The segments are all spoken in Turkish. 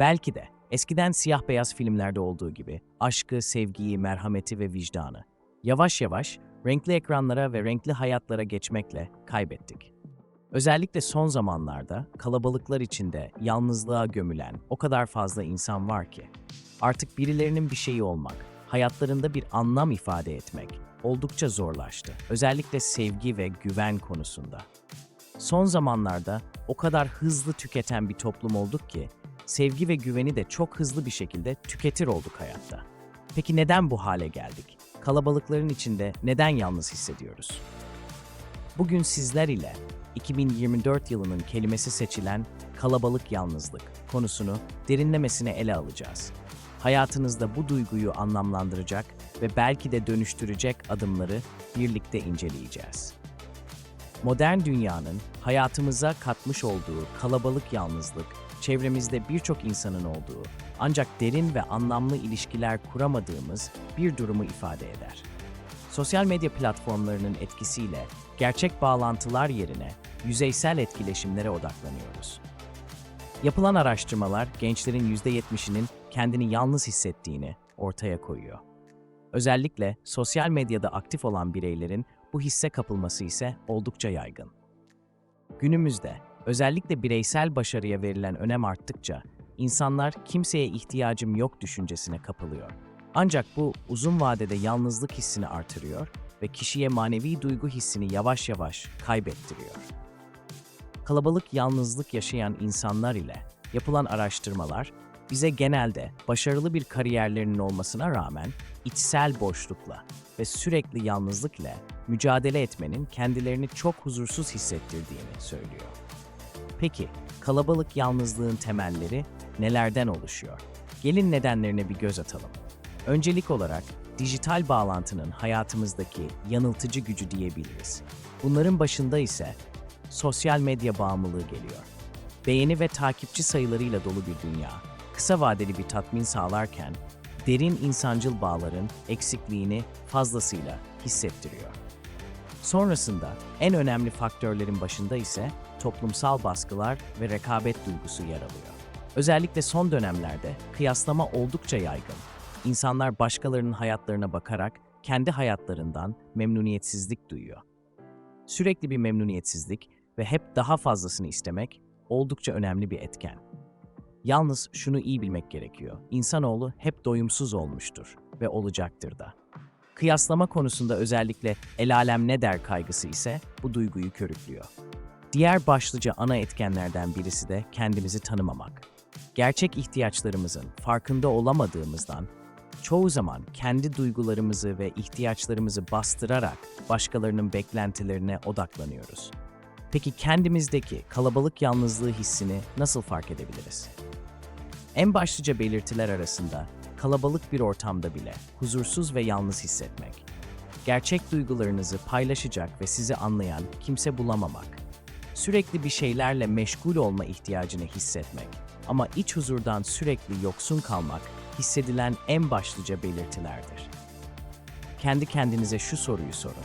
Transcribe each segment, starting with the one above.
Belki de eskiden siyah beyaz filmlerde olduğu gibi aşkı, sevgiyi, merhameti ve vicdanı yavaş yavaş renkli ekranlara ve renkli hayatlara geçmekle kaybettik. Özellikle son zamanlarda kalabalıklar içinde yalnızlığa gömülen o kadar fazla insan var ki artık birilerinin bir şeyi olmak, hayatlarında bir anlam ifade etmek oldukça zorlaştı. Özellikle sevgi ve güven konusunda. Son zamanlarda o kadar hızlı tüketen bir toplum olduk ki sevgi ve güveni de çok hızlı bir şekilde tüketir olduk hayatta. Peki neden bu hale geldik? Kalabalıkların içinde neden yalnız hissediyoruz? Bugün sizler ile 2024 yılının kelimesi seçilen kalabalık yalnızlık konusunu derinlemesine ele alacağız. Hayatınızda bu duyguyu anlamlandıracak ve belki de dönüştürecek adımları birlikte inceleyeceğiz. Modern dünyanın hayatımıza katmış olduğu kalabalık yalnızlık, çevremizde birçok insanın olduğu ancak derin ve anlamlı ilişkiler kuramadığımız bir durumu ifade eder. Sosyal medya platformlarının etkisiyle gerçek bağlantılar yerine yüzeysel etkileşimlere odaklanıyoruz. Yapılan araştırmalar gençlerin %70'inin kendini yalnız hissettiğini ortaya koyuyor. Özellikle sosyal medyada aktif olan bireylerin bu hisse kapılması ise oldukça yaygın. Günümüzde özellikle bireysel başarıya verilen önem arttıkça insanlar kimseye ihtiyacım yok düşüncesine kapılıyor. Ancak bu uzun vadede yalnızlık hissini artırıyor ve kişiye manevi duygu hissini yavaş yavaş kaybettiriyor. Kalabalık yalnızlık yaşayan insanlar ile yapılan araştırmalar bize genelde başarılı bir kariyerlerinin olmasına rağmen içsel boşlukla ve sürekli yalnızlık ile mücadele etmenin kendilerini çok huzursuz hissettirdiğini söylüyor. Peki, kalabalık yalnızlığın temelleri nelerden oluşuyor? Gelin nedenlerine bir göz atalım. Öncelik olarak dijital bağlantının hayatımızdaki yanıltıcı gücü diyebiliriz. Bunların başında ise sosyal medya bağımlılığı geliyor. Beğeni ve takipçi sayılarıyla dolu bir dünya, kısa vadeli bir tatmin sağlarken derin insancıl bağların eksikliğini fazlasıyla hissettiriyor. Sonrasında en önemli faktörlerin başında ise toplumsal baskılar ve rekabet duygusu yer alıyor. Özellikle son dönemlerde kıyaslama oldukça yaygın. İnsanlar başkalarının hayatlarına bakarak kendi hayatlarından memnuniyetsizlik duyuyor. Sürekli bir memnuniyetsizlik ve hep daha fazlasını istemek oldukça önemli bir etken. Yalnız şunu iyi bilmek gerekiyor. İnsanoğlu hep doyumsuz olmuştur ve olacaktır da. Kıyaslama konusunda özellikle el alem ne der kaygısı ise bu duyguyu körüklüyor. Diğer başlıca ana etkenlerden birisi de kendimizi tanımamak. Gerçek ihtiyaçlarımızın farkında olamadığımızdan çoğu zaman kendi duygularımızı ve ihtiyaçlarımızı bastırarak başkalarının beklentilerine odaklanıyoruz. Peki kendimizdeki kalabalık yalnızlığı hissini nasıl fark edebiliriz? En başlıca belirtiler arasında kalabalık bir ortamda bile huzursuz ve yalnız hissetmek, gerçek duygularınızı paylaşacak ve sizi anlayan kimse bulamamak, sürekli bir şeylerle meşgul olma ihtiyacını hissetmek ama iç huzurdan sürekli yoksun kalmak hissedilen en başlıca belirtilerdir. Kendi kendinize şu soruyu sorun.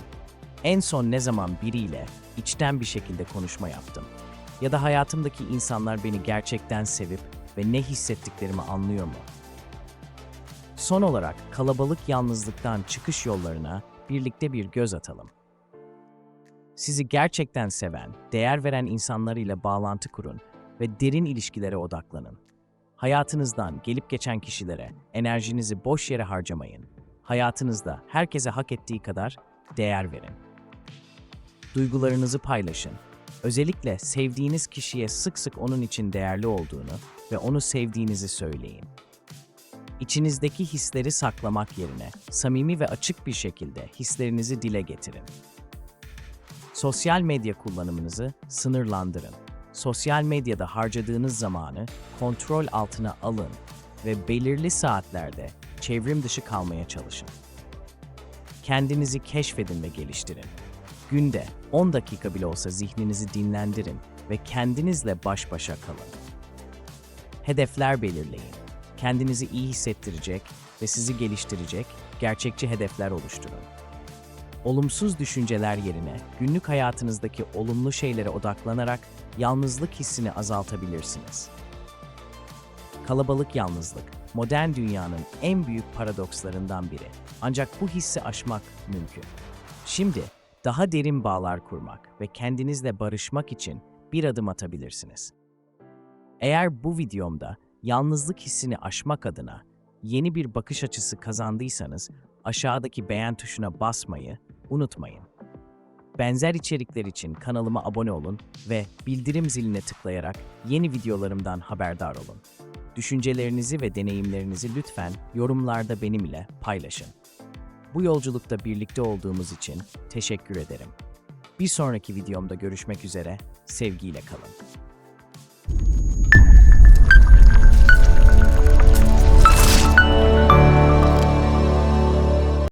En son ne zaman biriyle içten bir şekilde konuşma yaptım? Ya da hayatımdaki insanlar beni gerçekten sevip ve ne hissettiklerimi anlıyor mu? Son olarak kalabalık yalnızlıktan çıkış yollarına birlikte bir göz atalım. Sizi gerçekten seven, değer veren insanlarıyla bağlantı kurun ve derin ilişkilere odaklanın. Hayatınızdan gelip geçen kişilere enerjinizi boş yere harcamayın. Hayatınızda herkese hak ettiği kadar değer verin. Duygularınızı paylaşın. Özellikle sevdiğiniz kişiye sık sık onun için değerli olduğunu ve onu sevdiğinizi söyleyin. İçinizdeki hisleri saklamak yerine samimi ve açık bir şekilde hislerinizi dile getirin. Sosyal medya kullanımınızı sınırlandırın. Sosyal medyada harcadığınız zamanı kontrol altına alın ve belirli saatlerde çevrim dışı kalmaya çalışın. Kendinizi keşfedin ve geliştirin. Günde 10 dakika bile olsa zihninizi dinlendirin ve kendinizle baş başa kalın. Hedefler belirleyin. Kendinizi iyi hissettirecek ve sizi geliştirecek gerçekçi hedefler oluşturun. Olumsuz düşünceler yerine günlük hayatınızdaki olumlu şeylere odaklanarak yalnızlık hissini azaltabilirsiniz. Kalabalık yalnızlık, modern dünyanın en büyük paradokslarından biri. Ancak bu hissi aşmak mümkün. Şimdi daha derin bağlar kurmak ve kendinizle barışmak için bir adım atabilirsiniz. Eğer bu videomda yalnızlık hissini aşmak adına yeni bir bakış açısı kazandıysanız aşağıdaki beğen tuşuna basmayı unutmayın. Benzer içerikler için kanalıma abone olun ve bildirim ziline tıklayarak yeni videolarımdan haberdar olun. Düşüncelerinizi ve deneyimlerinizi lütfen yorumlarda benimle paylaşın. Bu yolculukta birlikte olduğumuz için teşekkür ederim. Bir sonraki videomda görüşmek üzere, sevgiyle kalın.